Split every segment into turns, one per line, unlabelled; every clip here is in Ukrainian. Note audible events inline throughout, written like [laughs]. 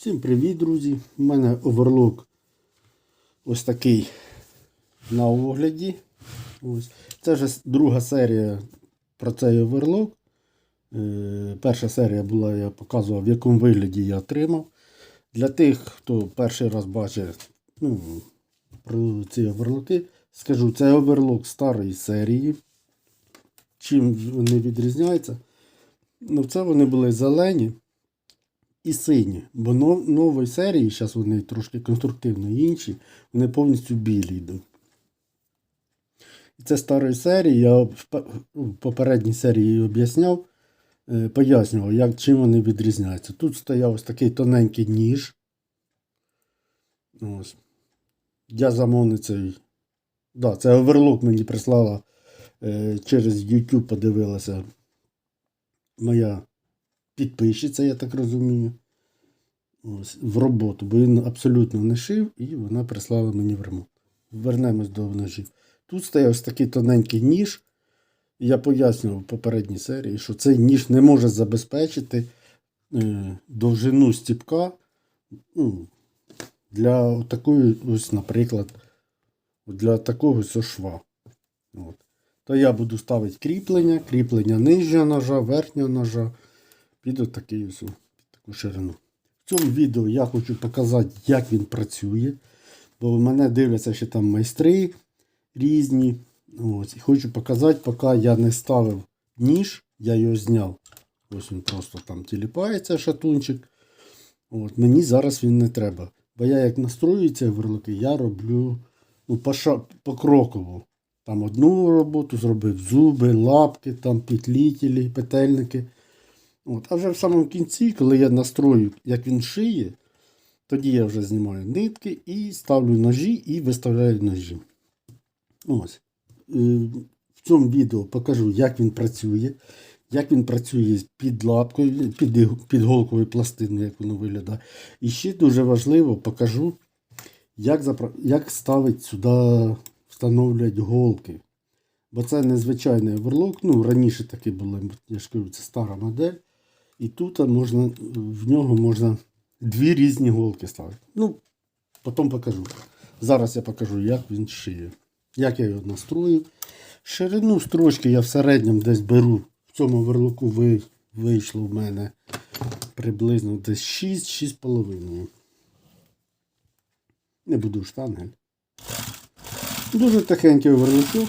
Всім привіт, друзі! У мене оверлок ось такий на огляді. Ось. Це вже друга серія про цей оверлок. Е, Перша серія була, я показував, в якому вигляді я отримав. Для тих, хто перший раз бачить ну, про ці оверлоки, скажу, це оверлок старої серії. Чим вони відрізняються? Ну, це вони були зелені і сині. Бо но- нової серії, зараз вони трошки конструктивно інші, вони повністю білі йдуть. І це старої серії, я в попередній серії об'ясняв, е, пояснював, як, чим вони відрізняються. Тут стояв ось такий тоненький ніж. Ось. Я замовницею. Да, це оверлок мені прислала е, через YouTube подивилася моя підписчиця, я так розумію. Ось, в роботу, бо він абсолютно не шив, і вона прислала мені в ремонт. Вернемось до ножів. Тут стояв ось такий тоненький ніж. Я пояснював в попередній серії, що цей ніж не може забезпечити е, довжину стіпка ну, для такої, ось, наприклад, для такого ось шва. От. То я буду ставити кріплення, кріплення нижнього ножа, верхнього ножа під отакий ось, під таку ширину. В цьому відео я хочу показати, як він працює. Бо мене дивляться ще там майстри різні. Ось. І хочу показати, поки я не ставив ніж, я його зняв. Ось він просто там тіліпається шатунчик. От. Мені зараз він не треба. Бо я як настрою ці верлики, я роблю ну, покроково. Там одну роботу зробив зуби, лапки, там петлітелі, петельники. От. А вже в самому кінці, коли я настрою, як він шиє, тоді я вже знімаю нитки і ставлю ножі і виставляю ножі. Ось. Е, В цьому відео покажу, як він працює, як він працює під лапкою, під, під голковою пластиною, як воно виглядає. І ще дуже важливо покажу, як, запра... як ставить сюди, встановлюють голки. Бо це незвичайний оверлок. Ну, раніше такі були, я ж кажу, це стара модель. І тут можна, в нього можна дві різні голки ставити. Ну, потім покажу. Зараз я покажу, як він шиє. Як я його настрою. Ширину строчки я в середньому десь беру. В цьому верлоку ви, вийшло в мене приблизно десь 6-6,5. Не буду штангель. Дуже тихенький оверлочок.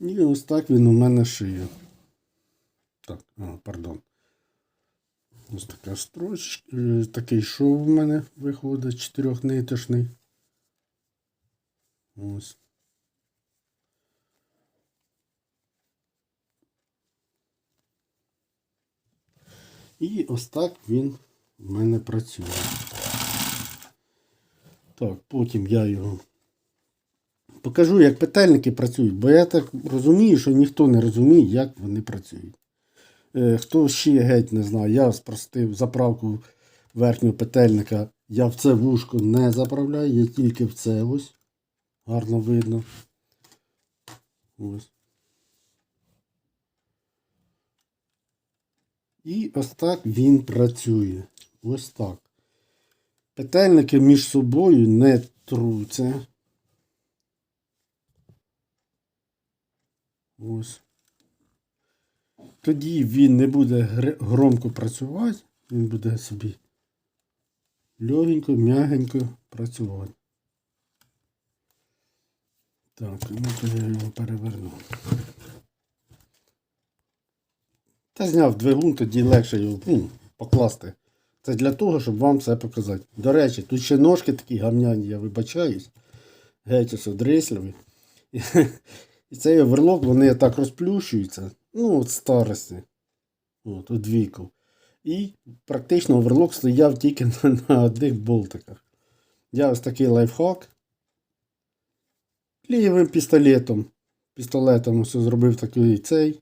І ось так він у мене шиє. Так, а, пардон. Ось така строчка, е, такий шов у мене виходить чотирьохниточний. Ось. І ось так він в мене працює. Так, потім я його покажу, як петельники працюють, бо я так розумію, що ніхто не розуміє, як вони працюють. Е, Хто ще геть не знає, я спростив заправку верхнього петельника. Я в це вушко не заправляю, я тільки в це ось. Гарно видно. Ось. І ось так він працює. Ось так. Петельники між собою не труться. Ось. Тоді він не буде громко працювати, він буде собі легенько, м'ягенько працювати. Так, ну то я його переверну. Та зняв двигун, тоді легше його ну, покласти. Це для того, щоб вам це показати. До речі, тут ще ножки такі гамняні, я вибачаюсь. Геть ось. [laughs] І цей оверлок, вони так розплющуються. Ну, от старості. От, от віку. І практично оверлок стояв тільки на, на одних болтиках. Я ось такий лайфхак. Лієвим пістолетом. Пістолетом ось зробив такий цей.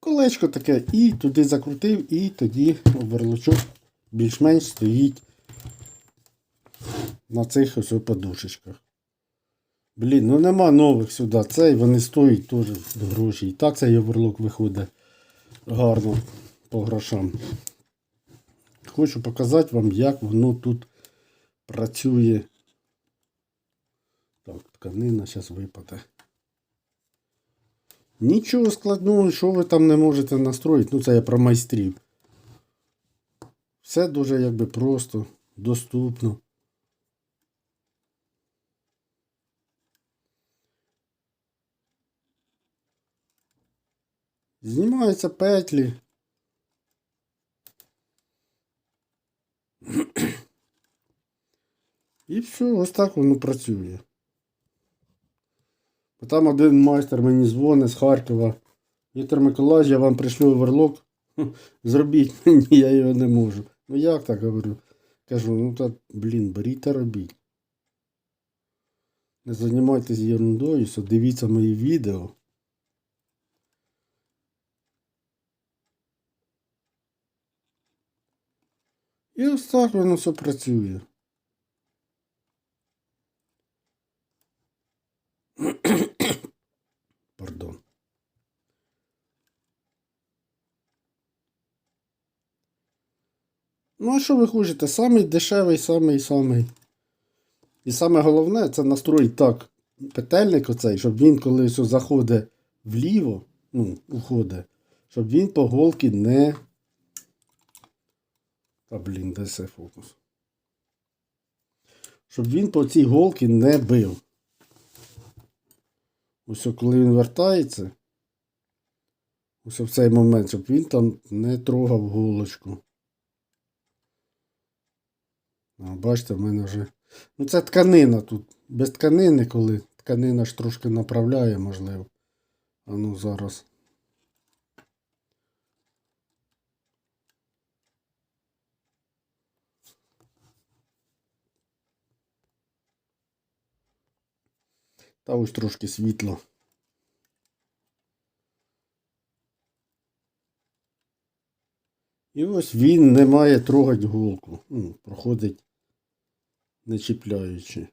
Колечко таке, і туди закрутив, і тоді оверлочок більш-менш стоїть на цих ось подушечках. Блін, ну нема нових сюди. Цей вони стоять теж гроші. І так цей оверлок виходить гарно. по грошам. Хочу показати вам, як воно тут працює. Так, тканина зараз випаде. Нічого складного, що ви там не можете настроїти. Ну, це я про майстрів. Все дуже якби просто, доступно. Знімаються петлі. І все, ось так воно працює. Бо Там один майстер мені дзвонить з Харкова. Віктор Миколаївич, я вам пришлю оверлок. [laughs] Зробіть мені, я його не можу. Ну як так говорю? Кажу, ну так, блін, беріть та робіть. Не займайтесь ерундою, дивіться мої відео. І ось так воно все працює. [coughs] Пардон. Ну, а що ви хочете? Самий дешевий, самий самий. І саме головне це настроїть так петельник оцей, щоб він, коли все заходить вліво, ну, уходить, щоб він по голки не. Та блін, де це фокус? Щоб він по цій голці не бив. Ось коли він вертається, ось в цей момент, щоб він там не трогав голочку. А, бачите, в мене вже. Ну це тканина тут. Без тканини, коли тканина ж трошки направляє, можливо. А ну зараз. Та ось трошки світло. І ось він не має трогати голку. Ну, проходить не чіпляючи.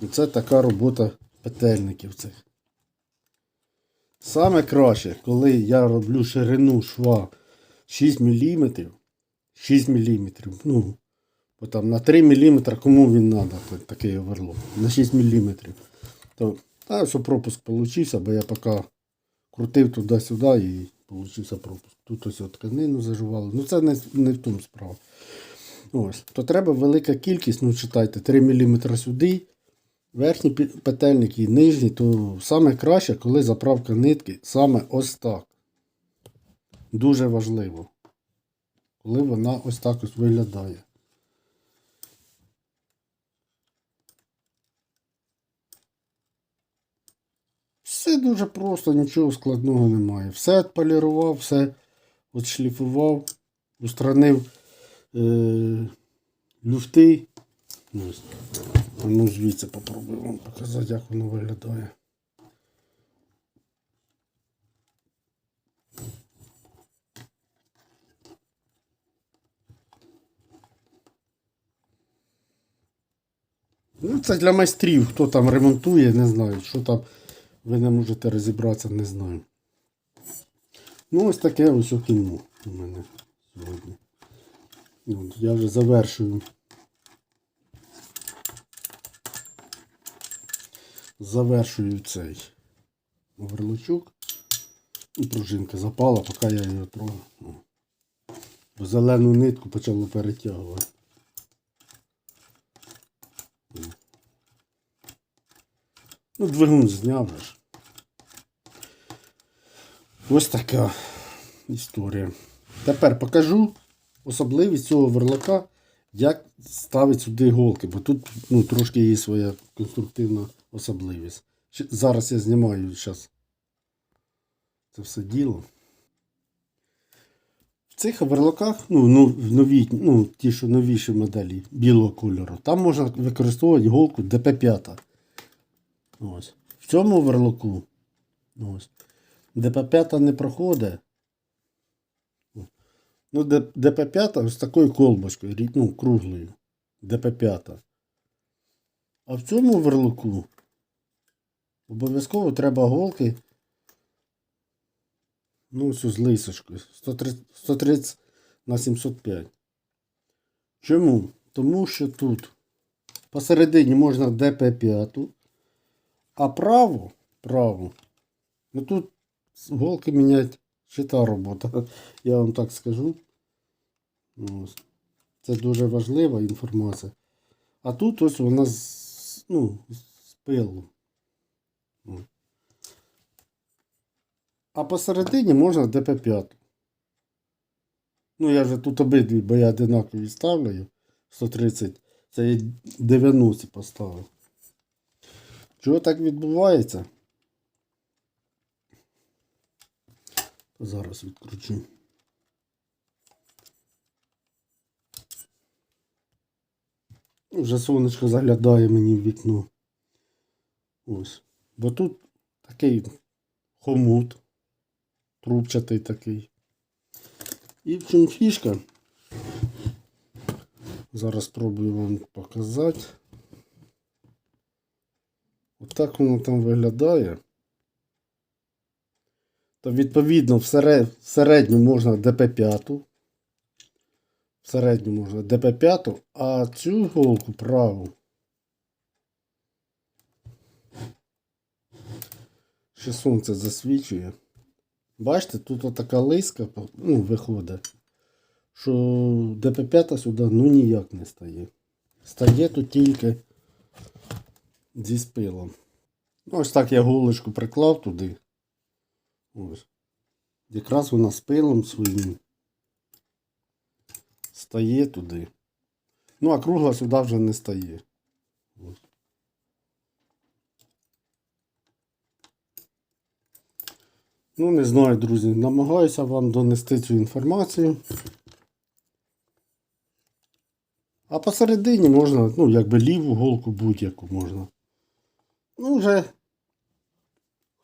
І це така робота петельників цих. Саме краще, коли я роблю ширину шва 6 мм, 6 мм, ну, бо там на 3 мм кому він треба, такий оверлок, на 6 мм. То, та, що пропуск получився, бо я поки крутив туди-сюди і получився пропуск. Тут ось тканину зажували. Ну це не, не в тому справа. Ось. То треба велика кількість, ну читайте, 3 мм сюди. Верхні петельники і нижні, то саме краще, коли заправка нитки саме ось так. Дуже важливо. Коли вона ось так ось виглядає. Все дуже просто, нічого складного немає. Все відполірував, все відшліфував, устранив е- люфти. Ну звідси попробую вам показати, як воно виглядає. Ну, це для майстрів, хто там ремонтує, не знаю. Що там ви не можете розібратися, не знаю. Ну, ось таке ось кіно у мене сьогодні. От, я вже завершую. Завершую цей оверлочок. І пружинка запала, поки я її трогав. Зелену нитку почало перетягувати. Ну, двигун зняв. Ось така історія. Тепер покажу особливість цього верлака, як ставить сюди голки, бо тут ну, трошки є своя конструктивна особливість. Зараз я знімаю зараз це все діло. В цих оверлоках, ну, ну, нові, ну, ті, що новіші моделі білого кольору, там можна використовувати голку ДП5. Ось. В цьому оверлоку ось, ДП5 не проходить. Ну, ДП5 з такою колбочкою, ну, круглою. ДП5. А в цьому верлуку обов'язково треба голки. Ну, ось з лисочкою. 130, 130 на 705. Чому? Тому що тут посередині можна ДП5, а право, право, ну тут голки міняти ще та робота. [laughs] Я вам так скажу. Ось. Це дуже важлива інформація. А тут ось вона з, ну, з пилу. А посередині можна ДП5. Ну, я вже тут обидві, бо я одинакові ставлю. 130. Це я 90 поставив. Чого так відбувається? Зараз відкручу. Вже сонечко заглядає мені в вікно. Ось. Бо тут такий хомут. Трубчатий такий. І в чому фішка? Зараз спробую вам показати. Отак воно там виглядає. То відповідно в середню можна ДП5. В середню можна ДП5, а цю голку праву. Ще сонце засвічує. Бачите, тут отака лиска ну, виходить, що ДП5 сюди ну ніяк не стає. Стає тут тільки зі спилом. Ну, ось так я голочку приклав туди. Ось. Якраз вона з пилом своїм стає туди. Ну, а кругла сюди вже не стає. Ну, не знаю, друзі. Намагаюся вам донести цю інформацію. А посередині можна, ну, якби ліву голку будь-яку можна. Ну, вже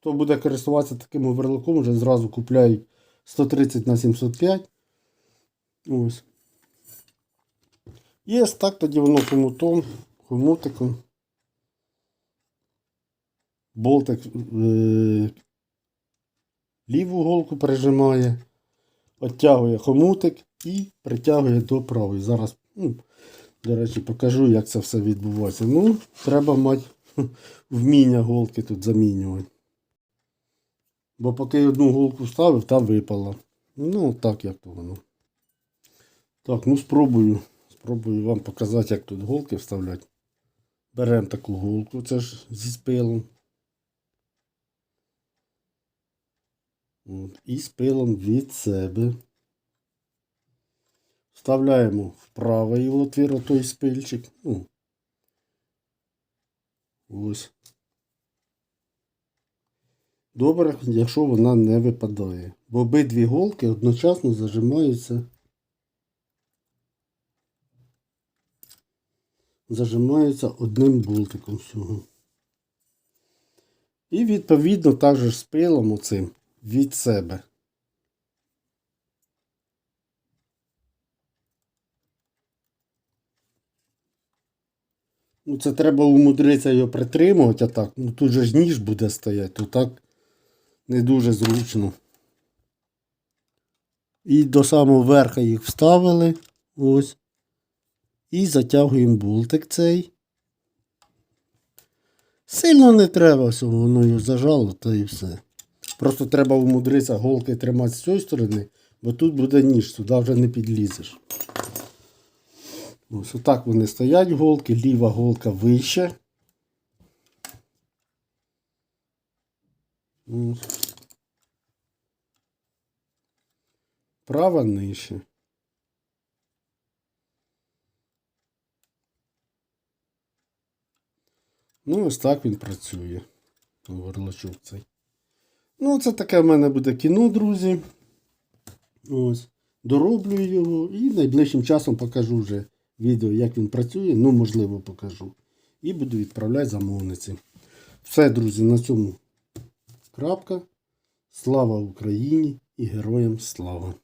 хто буде користуватися таким оверлоком, вже зразу купляють 130 на 705. Ось. Ось так тоді воно хомутом, хомутиком. Болтик е- ліву голку прижимає, оттягує хомутик і притягує до правої. Зараз, ну, до речі, покажу, як це все відбувається. Ну, треба мати [laughs] вміння голки тут замінювати. Бо поки одну голку вставив, та випала. Ну, так як то воно. Так, ну спробую. Спробую вам показати, як тут голки вставляти. Беремо таку голку, це ж зі спилом. От, і з пилом від себе. Вставляємо в правий отвір отой спильчик. Ну, ось. Добре, якщо вона не випадає. Бо обидві голки одночасно зажимаються. Зажимаються одним болтиком всього. І відповідно також з пилом оцим від себе. Ну, це треба умудритися його притримувати, а так. Ну тут же ж ніж буде стояти, то так не дуже зручно. І до самого верха їх вставили. Ось. І затягуємо болтик цей. Сильно не треба всього, воно його зажало, та і все. Просто треба умудритися голки тримати з цієї сторони, бо тут буде ніж, сюди вже не підлізеш. Ось отак вони стоять голки, ліва голка вище. Ось. Права нижче. Ну, ось так він працює. Горлачок цей. Ну, це таке в мене буде кіно, друзі. Ось. Дороблю його і найближчим часом покажу вже відео, як він працює. Ну, можливо, покажу. І буду відправляти замовниці. Все, друзі, на цьому крапка. Слава Україні і героям слава!